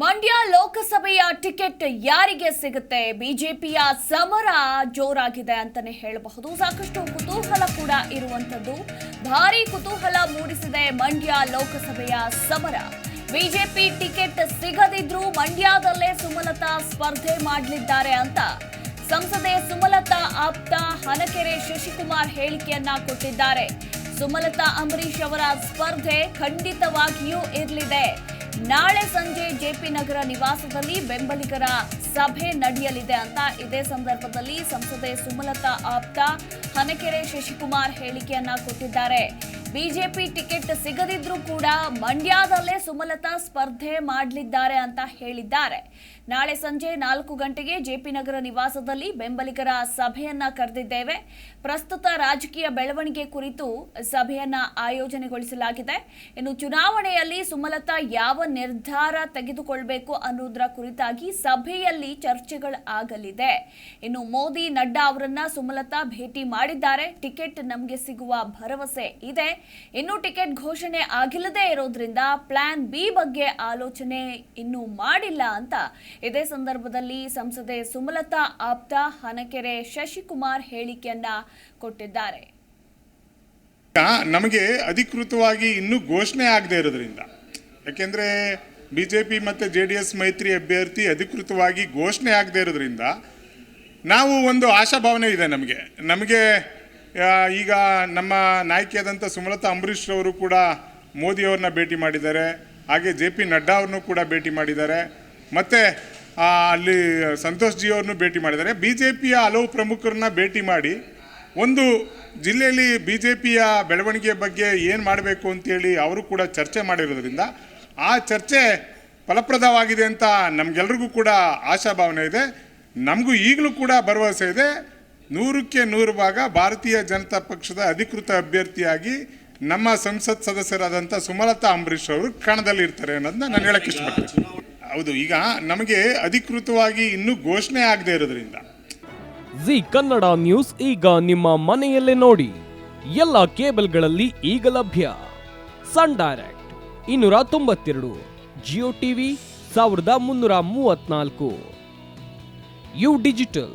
ಮಂಡ್ಯ ಲೋಕಸಭೆಯ ಟಿಕೆಟ್ ಯಾರಿಗೆ ಸಿಗುತ್ತೆ? ಬಿಜೆಪಿಯ ಸಮರ ಜೋರಾಗಿದೆ ಅಂತಾನೆ ಹೇಳಬಹುದು. ಸಾಕಷ್ಟು ಕುತೂಹಲ ಕೂಡ ಇರುವಂತದ್ದು. ಭಾರಿ ಕುತೂಹಲ ಮೂಡಿಸಿದೆ ಮಂಡ್ಯ ಲೋಕಸಭೆಯ ಸಮರ. ಬಿಜೆಪಿ ಟಿಕೆಟ್ ಸಿಗದಿದ್ರೂ ಮಂಡ್ಯದಲ್ಲೇ ಸುಮಲತಾ ಸ್ಪರ್ಧೆ ಮಾಡಲಿದ್ದಾರೆ ಅಂತ. ಸಂಸದೆ ಸುಮಲತಾ ಆಪ್ತ ಹನಕೆರೆ ಶಶಿಕುಮಾರ್ ಹೇಳಿಕೆಯನ್ನ ಕೊಟ್ಟಿದ್ದಾರೆ. ಸುಮಲತಾ ಅಂಬರೀಶ್ ಅವರ ಸ್ಪರ್ಧೆ ಖಂಡಿತವಾಗಿಯೂ ಇರಲಿದೆ. ನಾಳೆ ಸಂಜೆ ಜೆಪಿ ನಗರ ನಿವಾಸದಲ್ಲಿ ಬೆಂಬಲಿಗರ ಸಭೆ ನಡೆಯಲಿದೆ ಅಂತ ಇದೇ ಸಂದರ್ಭದಲ್ಲಿ ಸಂಸದೆ ಸುಮಲತಾ ಆಪ್ತ, ಹನಕೆರೆ ಶಶಿಕುಮಾರ್ ಹೇಳಿಕೆಯನ್ನ ಕೊಟ್ಟಿದ್ದಾರೆ. ಬಿಜೆಪಿ ಟಿಕೆಟ್ ಸಿಗದಿದ್ರೂ ಕೂಡ ಮಂಡ್ಯದಲ್ಲೇ ಸುಮಲತಾ ಸ್ಪರ್ಧೆ ಮಾಡಲಿದ್ದಾರೆ ಅಂತ ಹೇಳಿದ್ದಾರೆ. ನಾಳೆ ಸಂಜೆ ನಾಲ್ಕು ಗಂಟೆಗೆ ಜೆಪಿ ನಗರ ನಿವಾಸದಲ್ಲಿ ಬೆಂಬಲಿಗರ ಸಭೆಯನ್ನ ಕರೆದಿದ್ದೇವೆ. ಪ್ರಸ್ತುತ ರಾಜಕೀಯ ಬೆಳವಣಿಗೆ ಕುರಿತು ಸಭೆಯನ್ನ ಆಯೋಜನೆಗೊಳಿಸಲಾಗಿದೆ. ಇನ್ನು ಚುನಾವಣೆಯಲ್ಲಿ ಸುಮಲತಾ ಯಾವ ನಿರ್ಧಾರ ತೆಗೆದುಕೊಳ್ಬೇಕು ಅನ್ನೋದರ ಕುರಿತಾಗಿ ಸಭೆಯಲ್ಲಿ ಚರ್ಚೆಗಳು ಆಗಲಿದೆ. ಇನ್ನು ಮೋದಿ ನಡ್ಡಾ ಅವರನ್ನ ಸುಮಲತಾ ಭೇಟಿ ಮಾಡಿದ್ದಾರೆ. ಟಿಕೆಟ್ ನಮಗೆ ಸಿಗುವ ಭರವಸೆ ಇದೆ. ಇನ್ನು ಟಿಕೆಟ್ ಘೋಷಣೆ ಆಗಿಲ್ಲದೆ ಇರೋದ್ರಿಂದ ಪ್ಲಾನ್ ಬಿ ಬಗ್ಗೆ ಆಲೋಚನೆ ಇನ್ನೂ ಮಾಡಿಲ್ಲ ಅಂತ. ಇದೇ ಸಂದರ್ಭದಲ್ಲಿ ಸಂಸದೆ ಸುಮಲತಾ ಆಪ್ತ ಹನಕೆರೆ ಶಶಿಕುಮಾರ್ ಹೇಳಿಕೆಯನ್ನ ಕೊಟ್ಟಿದ್ದಾರೆ. ನಮಗೆ ಅಧಿಕೃತವಾಗಿ ಇನ್ನೂ ಘೋಷಣೆ ಆಗದೆ ಇರೋದ್ರಿಂದ, ಯಾಕೆಂದರೆ ಬಿ ಜೆ ಪಿ ಮತ್ತು ಜೆ ಡಿ ಎಸ್ ಮೈತ್ರಿ ಅಭ್ಯರ್ಥಿ ಅಧಿಕೃತವಾಗಿ ಘೋಷಣೆ ಆಗದೆ ಇರೋದ್ರಿಂದ ನಾವು ಒಂದು ಆಶಾಭಾವನೆ ಇದೆ ನಮಗೆ. ನಮಗೆ ಈಗ ನಮ್ಮ ನಾಯಕಿಯಾದಂಥ ಸುಮಲತಾ ಅಂಬರೀಷ್ ಅವರು ಕೂಡ ಮೋದಿಯವ್ರನ್ನ ಭೇಟಿ ಮಾಡಿದ್ದಾರೆ. ಹಾಗೆ ಜೆ ಪಿ ನಡ್ಡಾ ಅವ್ರನ್ನೂ ಕೂಡ ಭೇಟಿ ಮಾಡಿದ್ದಾರೆ. ಮತ್ತು ಅಲ್ಲಿ ಸಂತೋಷ್ ಜಿ ಅವ್ರನ್ನೂ ಭೇಟಿ ಮಾಡಿದ್ದಾರೆ. ಬಿ ಜೆ ಪಿಯ ಹಲವು ಪ್ರಮುಖರನ್ನ ಭೇಟಿ ಮಾಡಿ, ಒಂದು ಜಿಲ್ಲೆಯಲ್ಲಿ ಬಿ ಜೆ ಪಿಯ ಬೆಳವಣಿಗೆ ಬಗ್ಗೆ ಏನು ಮಾಡಬೇಕು ಅಂತೇಳಿ ಅವರು ಕೂಡ ಚರ್ಚೆ ಮಾಡಿರೋದ್ರಿಂದ, ಆ ಚರ್ಚೆ ಫಲಪ್ರದವಾಗಿದೆ ಅಂತ ನಮಗೆಲ್ರಿಗೂ ಕೂಡ ಆಶಾಭಾವನೆ ಇದೆ. ನಮಗೂ ಈಗಲೂ ಕೂಡ ಭರವಸೆ ಇದೆ. ನೂರಕ್ಕೆ ನೂರು ಭಾಗ ಭಾರತೀಯ ಜನತಾ ಪಕ್ಷದ ಅಧಿಕೃತ ಅಭ್ಯರ್ಥಿಯಾಗಿ ನಮ್ಮ ಸಂಸತ್ ಸದಸ್ಯರಾದಂಥ ಸುಮಲತಾ ಅಂಬರೀಷ್ ಅವರು ಕಣದಲ್ಲಿ ಇರ್ತಾರೆ ಅನ್ನೋದನ್ನ ನಾನು ಹೇಳಕ್ಕೆ ಇಷ್ಟಪಡ್ತೀನಿ. ಹೌದು, ಈಗ ನಮಗೆ ಅಧಿಕೃತವಾಗಿ ಇನ್ನೂ ಘೋಷಣೆ ಆಗದೆ ಇರೋದ್ರಿಂದ. ಜಿ ಕನ್ನಡ ನ್ಯೂಸ್ ಈಗ ನಿಮ್ಮ ಮನೆಯಲ್ಲೇ ನೋಡಿ. ಎಲ್ಲ ಕೇಬಲ್ಗಳಲ್ಲಿ ಈಗ ಲಭ್ಯ. ಸನ್ ಡೈರೆಕ್ಟ್ ಇನ್ನೂರ ತೊಂಬತ್ತೆರಡು, ಜಿಯೋ ಟಿವಿ ಸಾವಿರದ ಮುನ್ನೂರ ಮೂವತ್ನಾಲ್ಕು ಯು ಡಿಜಿಟಲ್.